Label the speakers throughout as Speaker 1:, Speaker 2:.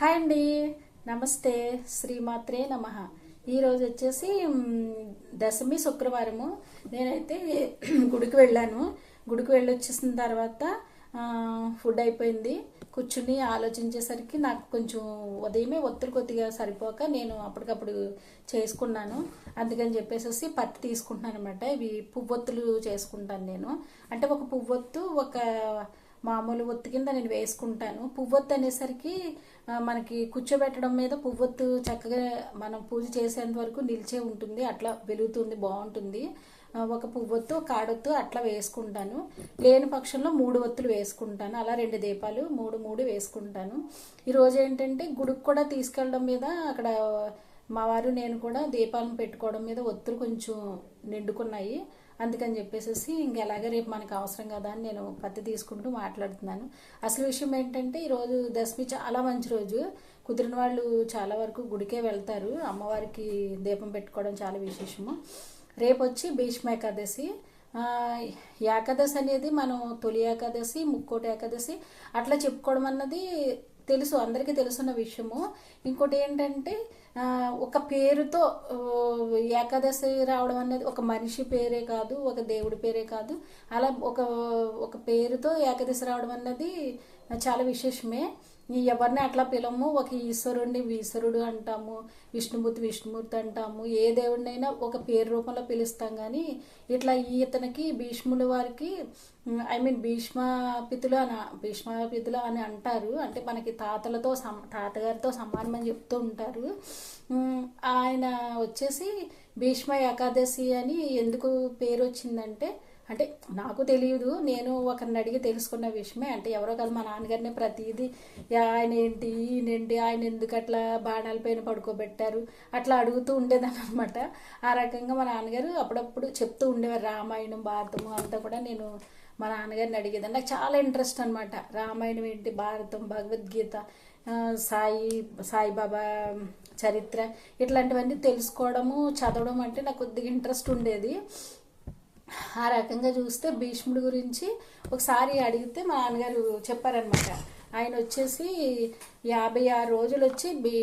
Speaker 1: Hi అండి. నమస్తే. శ్రీమాత్రే నమ. ఈరోజు వచ్చేసి దశమి శుక్రవారము. నేనైతే గుడికి వెళ్ళాను. గుడికి వెళ్ళి వచ్చేసిన తర్వాత ఫుడ్ అయిపోయింది. కూర్చుని ఆలోచించేసరికి నాకు కొంచెం ఉదయమే ఒత్తిడి కొద్దిగా సరిపోక నేను అప్పటికప్పుడు చేసుకున్నాను. అందుకని చెప్పేసి పత్తి తీసుకుంటున్నాను అనమాట ఇవి పువ్వొత్తులు చేసుకుంటాను నేను. అంటే ఒక పువ్వొత్తు ఒక మామూలు ఒత్తి కింద నేను వేసుకుంటాను. పువ్వొత్తు అనేసరికి మనకి కూర్చోబెట్టడం మీద పువ్వొత్తు చక్కగా మనం పూజ చేసేంత వరకు నిలిచే ఉంటుంది. అట్లా వెలుగుతుంది బాగుంటుంది. ఒక పువ్వొత్తు కాడొత్తు అట్లా వేసుకుంటాను. లేని పక్షంలో మూడు ఒత్తులు వేసుకుంటాను. అలా రెండు దీపాలు మూడు మూడు వేసుకుంటాను. ఈరోజు ఏంటంటే గుడికి కూడా తీసుకెళ్ళడం మీద అక్కడ మా వారు నేను కూడా దీపాలను పెట్టుకోవడం మీద ఒత్తులు కొంచెం నిండుకున్నాయి. అందుకని చెప్పేసి ఇంకెలాగే రేపు మనకు అవసరం కదా అని నేను పత్తి తీసుకుంటూ మాట్లాడుతున్నాను. అసలు విషయం ఏంటంటే ఈరోజు దశమి చాలా మంచి రోజు. కుదిరిన వాళ్ళు చాలా వరకు గుడికే వెళ్తారు. అమ్మవారికి దీపం పెట్టుకోవడం చాలా విశేషము. రేపు వచ్చి భీష్మ ఏకాదశి. ఏకాదశి అనేది మనం తొలి ఏకాదశి ముక్కోటి ఏకాదశి అట్లా చెప్పుకోవడం అన్నది తెలుసు. అందరికీ తెలుసున్న విషయము. ఇంకోటి ఏంటంటే ఒక పేరుతో ఏకాదశి రావడం అనేది ఒక మనిషి పేరే కాదు ఒక దేవుడి పేరే కాదు. అలా ఒక ఒక పేరుతో ఏకాదశి రావడం అన్నది చాలా విశేషమే. ఎవరిని అట్లా పిలము ఒక ఈశ్వరుడిని ఈశ్వరుడు అంటాము విష్ణుమూర్తి విష్ణుమూర్తి అంటాము ఏ దేవుడినైనా ఒక పేరు రూపంలో పిలుస్తాం కానీ ఇట్లా ఇతనికి భీష్ముల వారికి ఐ మీన్ భీష్మ పితులు అని భీష్మ పితులు అని అంటారు. అంటే మనకి తాతలతో సమ తాతగారితో సమానం అని చెప్తూ ఉంటారు. ఆయన వచ్చేసి భీష్మ ఏకాదశి అని ఎందుకు పేరు వచ్చిందంటే అంటే నాకు తెలియదు నేను ఒకరిని అడిగి తెలుసుకున్న విషయమే. అంటే ఎవరో కాదు మా నాన్నగారిని ప్రతిదీ ఆయన ఏంటి ఈయనేంటి ఆయన ఎందుకు అట్లా బాణాల పైన పడుకోబెట్టారు? అట్లా అడుగుతూ ఉండేదాన్ని అనమాట ఆ రకంగా మా నాన్నగారు అప్పుడప్పుడు చెప్తూ ఉండేవారు రామాయణం భారతము అంతా కూడా నేను మా నాన్నగారిని అడిగేదాన్ని. నాకు చాలా ఇంట్రెస్ట్ అనమాట రామాయణం ఏంటి భారతం భగవద్గీత సాయి సాయిబాబా చరిత్ర ఇట్లాంటివన్నీ తెలుసుకోవడము చదవడం అంటే నాకు కొద్దిగా ఇంట్రెస్ట్ ఉండేది. ఆ రకంగా చూస్తే భీష్ముడి గురించి ఒకసారి అడిగితే మా నాన్నగారు చెప్పారనమాట ఆయన వచ్చేసి యాభై ఆరు రోజులు వచ్చి బీ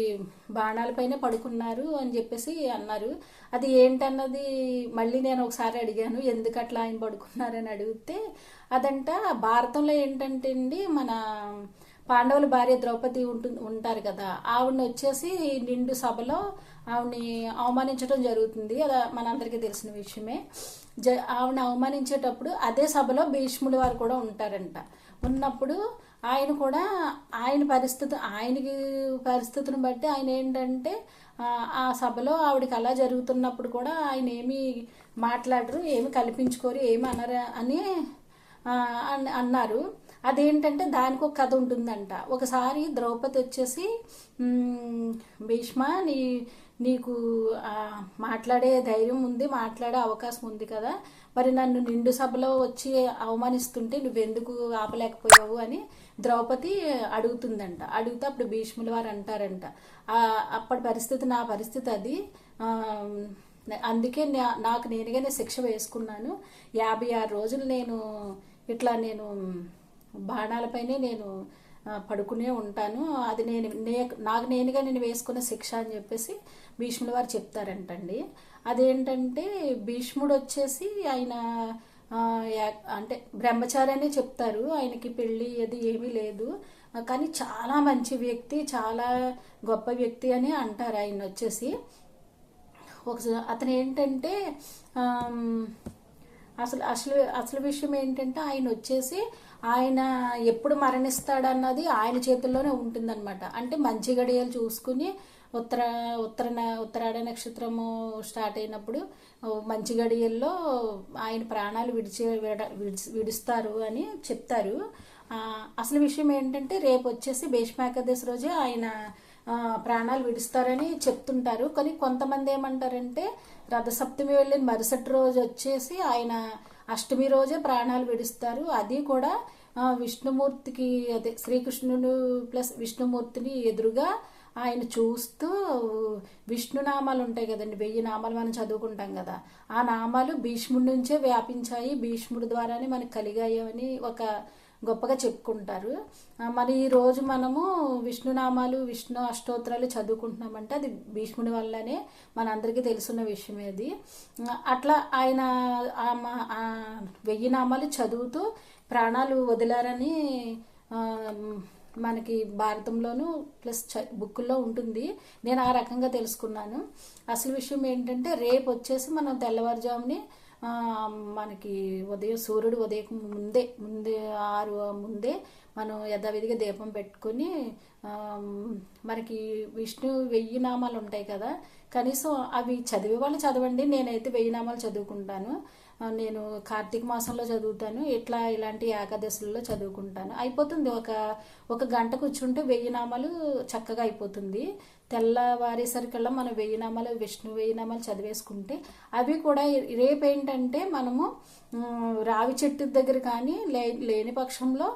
Speaker 1: బాణాలపైన పడుకున్నారు అని చెప్పేసి అన్నారు. అది ఏంటన్నది మళ్ళీ నేను ఒకసారి అడిగాను ఎందుకు అట్లా ఆయన పడుకున్నారని అడిగితే అదంట భారతంలో ఏంటంటే అండి మన పాండవుల భార్య ద్రౌపది ఉంటుంది ఉంటారు కదా ఆవిడని వచ్చేసి నిండు సభలో ఆవిడని అవమానించడం జరుగుతుంది. అది మనందరికీ తెలిసిన విషయమే. జ ఆవిడని అవమానించేటప్పుడు అదే సభలో భీష్ముడి వారు కూడా ఉంటారంట. ఉన్నప్పుడు ఆయన కూడా ఆయన పరిస్థితి ఆయనకి పరిస్థితిని బట్టి ఆయన ఏంటంటే ఆ, సభలో ఆవిడకి అలా జరుగుతున్నప్పుడు కూడా ఆయన ఏమీ మాట్లాడరు ఏమి కల్పించుకోరు ఏమి అనరు అని అన్- అన్నారు. అదేంటంటే దానికి ఒక కథ ఉంటుందంట. ఒకసారి ద్రౌపది వచ్చేసి భీష్మ నీ నీకు మాట్లాడే ధైర్యం ఉంది మాట్లాడే అవకాశం ఉంది కదా. మరి నన్ను నిండు సభలో వచ్చి అవమానిస్తుంటే నువ్వెందుకు ఆపలేకపోయావు అని ద్రౌపది అడుగుతుందంట. అడిగితే అప్పుడు భీష్ముల వారు అంటారంట. అప్పటి పరిస్థితి నా పరిస్థితి అది. అందుకే నా- నాకు నేనుగానే శిక్ష వేసుకున్నాను. యాభై ఆరు రోజులు నేను ఇట్లా నేను బాణాలపైనే నేను పడుకునే ఉంటాను. అది నేను నే నాకు నేనుగా నేను వేసుకున్న శిక్ష అని చెప్పేసి భీష్ముల వారు చెప్తారంటండి. అదేంటంటే భీష్ముడు వచ్చేసి ఆయన అంటే బ్రహ్మచారి అనే చెప్తారు. ఆయనకి పెళ్ళి అది ఏమీ లేదు. కానీ చాలా మంచి వ్యక్తి చాలా గొప్ప వ్యక్తి అని అంటారు ఆయన వచ్చేసి. ఒకసారి అతను ఏంటంటే అసలు అసలు అసలు విషయం ఏంటంటే ఆయన వచ్చేసి ఆయన ఎప్పుడు మరణిస్తాడన్నది ఆయన చేతుల్లోనే ఉంటుందన్నమాట. అంటే మంచి గడియలు చూసుకుని ఉత్తర ఉత్తర ఉత్తరాడ నక్షత్రము స్టార్ట్ అయినప్పుడు మంచి గడియల్లో ఆయన ప్రాణాలు విడిచే విడ- విడిచి విడుస్తారు అని చెప్తారు. అసలు విషయం ఏంటంటే రేపు వచ్చేసి భీష్మాకేదశి రోజే ఆయన ప్రాణాలు విడుస్తారని చెప్తుంటారు. కానీ కొంతమంది ఏమంటారంటే రథసప్తమి వెళ్ళిన మరుసటి రోజు వచ్చేసి ఆయన అష్టమి రోజే ప్రాణాలు విడుస్తారు. అది కూడా విష్ణుమూర్తికి అదే శ్రీకృష్ణుడు ప్లస్ విష్ణుమూర్తిని ఎదురుగా ఆయన చూస్తూ విష్ణు నామాలు ఉంటాయి కదండి వెయ్యి నామాలు మనం చదువుకుంటాం కదా. ఆ నామాలు భీష్ముడి నుంచే వ్యాపించాయి. భీష్ముడి ద్వారానే మనకు కలిగాయని ఒక గొప్పగా చెప్పుకుంటారు. మరి ఈ రోజు మనము విష్ణునామాలు విష్ణు అష్టోత్తరాలు చదువుకుంటున్నామంటే అది భీష్ముడి వల్లనే మనందరికీ తెలుసున్న విషయం అది. అట్లా ఆయన ఆ మా- వెయ్యి నామాలు చదువుతూ ప్రాణాలు వదిలారని మనకి భారతంలోను ప్లస్ చ- బుక్కుల్లో ఉంటుంది. నేను ఆ రకంగా తెలుసుకున్నాను. అసలు విషయం ఏంటంటే రేపు వచ్చేసి మనం తెల్లవారుజాముని మనకి ఉదయం సూర్యుడు ఉదయం ముందే ముందే ఆరు ముందే మనం యథావిధిగా దీపం పెట్టుకొని మనకి విష్ణు వెయ్యి నామాలు ఉంటాయి కదా కనీసం అవి చదివే వాళ్ళు చదవండి నేనైతే వెయ్యి నామాలు చదువుకుంటాను. నేను కార్తీక మాసంలో చదువుతాను ఇట్లా ఇలాంటి ఏకాదశులలో చదువుకుంటాను. అయిపోతుంది. ఒక ఒక గంట కూర్చుంటే వెయ్యి నామాలు చక్కగా అయిపోతుంది. తెల్లవారేసరికల్లా మనం వెయ్యి నామాలు విష్ణు వెయ్యి నామాలు చదివేసుకుంటే అవి కూడా రేపు ఏంటంటే మనము రావి చెట్టు దగ్గర కానీ లే లేని పక్షంలో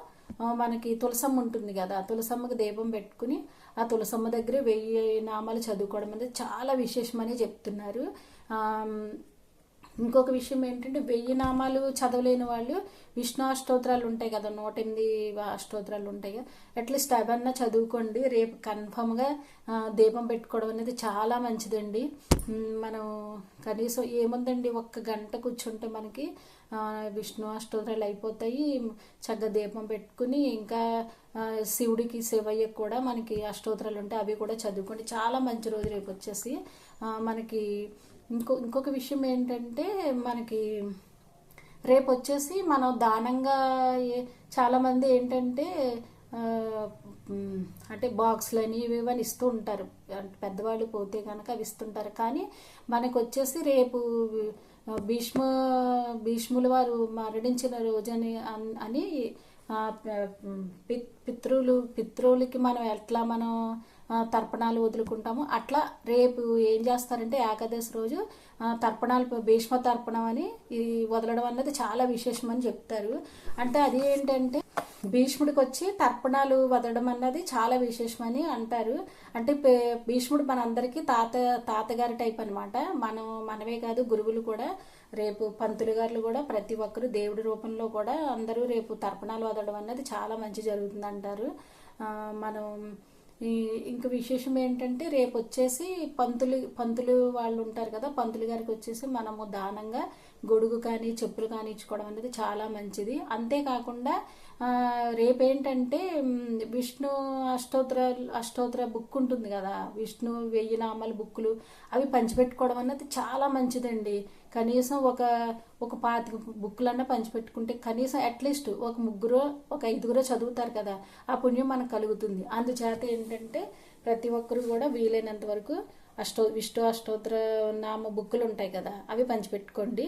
Speaker 1: మనకి తులసమ్మ ఉంటుంది కదా ఆ తులసమ్మకి దీపం పెట్టుకుని ఆ తులసమ్మ దగ్గర వెయ్యి నామాలు చదువుకోవడం అనేది చాలా విశేషమని చెప్తున్నారు. ఇంకొక విషయం ఏంటంటే వెయ్యి నామాలు చదవలేని వాళ్ళు విష్ణు అష్టోత్తరాలు ఉంటాయి కదా నూట ఎనిమిది అష్టోత్తరాలు ఉంటాయి కదా అట్లీస్ట్ అవన్నా చదువుకోండి. రేపు కన్ఫామ్గా దీపం పెట్టుకోవడం అనేది చాలా మంచిదండి. మనం కనీసం ఏముందండి ఒక్క గంట కూర్చుంటే మనకి విష్ణు అష్టోత్తరాలు అయిపోతాయి. చక్కగా దీపం పెట్టుకుని ఇంకా శివుడికి శివయ్యకు కూడా మనకి అష్టోత్తరాలు ఉంటాయి అవి కూడా చదువుకోండి. చాలా మంచి రోజు రేపు వచ్చేసి మనకి ఇంకో ఇంకొక విషయం ఏంటంటే మనకి రేపు వచ్చేసి మనం దానంగా చాలామంది ఏంటంటే అంటే బాక్స్లని ఇవి ఇవన్నీ ఇస్తూ ఉంటారు అంటే పెద్దవాళ్ళు పోతే కనుక అవి ఇస్తుంటారు. కానీ మనకు వచ్చేసి రేపు భీష్మ భీష్ముల వారు మరణించిన రోజని అని పి- పితృలు పితృలకి మనం ఎట్లా మనం తర్పణాలు వదులుకుంటాము. అట్లా రేపు ఏం చేస్తారంటే ఏకాదశి రోజు తర్పణాలు భీష్మ తర్పణం అని ఈ వదలడం అన్నది చాలా విశేషమని చెప్తారు. అంటే అది ఏంటంటే భీష్ముడికి వచ్చి తర్పణాలు వదలడం అన్నది చాలా విశేషమని అంటారు. అంటే పే- భీష్ముడు మనందరికీ తాత తాతగారి టైప్ అనమాట మనం మనమే కాదు గురువులు కూడా రేపు పంతులు గారులు కూడా ప్రతి ఒక్కరు దేవుడి రూపంలో కూడా అందరూ రేపు తర్పణాలు వదలడం అన్నది చాలా మంచి జరుగుతుంది అంటారు మనం ఇంక విశేషం ఏంటంటే రేపు వచ్చేసి పంతులు పంతులు వాళ్ళు ఉంటారు కదా పంతులు గారికి వచ్చేసి మనము దానంగా గొడుగు కానీ చెప్పులు కానీ ఇచ్చుకోవడం అనేది చాలా మంచిది. అంతేకాకుండా రేపేంటంటే విష్ణు అష్టోత్తర అష్టోత్తర బుక్ ఉంటుంది కదా విష్ణు వెయ్యి నామాల బుక్కులు అవి పంచిపెట్టుకోవడం అన్నది చాలా మంచిదండి. కనీసం ఒక ఒక పాతిక బుక్కులన్నా పంచిపెట్టుకుంటే కనీసం అట్లీస్ట్ ఒక ముగ్గురు ఒక ఐదుగురు చదువుతారు కదా ఆ పుణ్యం మనకు కలుగుతుంది. అందుచేత ఏంటంటే ప్రతి ఒక్కరు కూడా వీలైనంత వరకు అష్టో విష్ణు అష్టోత్తర నామ బుక్కులు ఉంటాయి కదా అవి పంచిపెట్టుకోండి.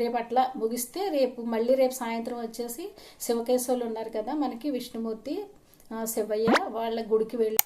Speaker 1: రేపు అట్లా ముగిస్తే రేపు మళ్ళీ రేపు సాయంత్రం వచ్చేసి శివకేశవులు ఉన్నారు కదా మనకి విష్ణుమూర్తి శివయ్య వాళ్ళ గుడికి వెళ్ళి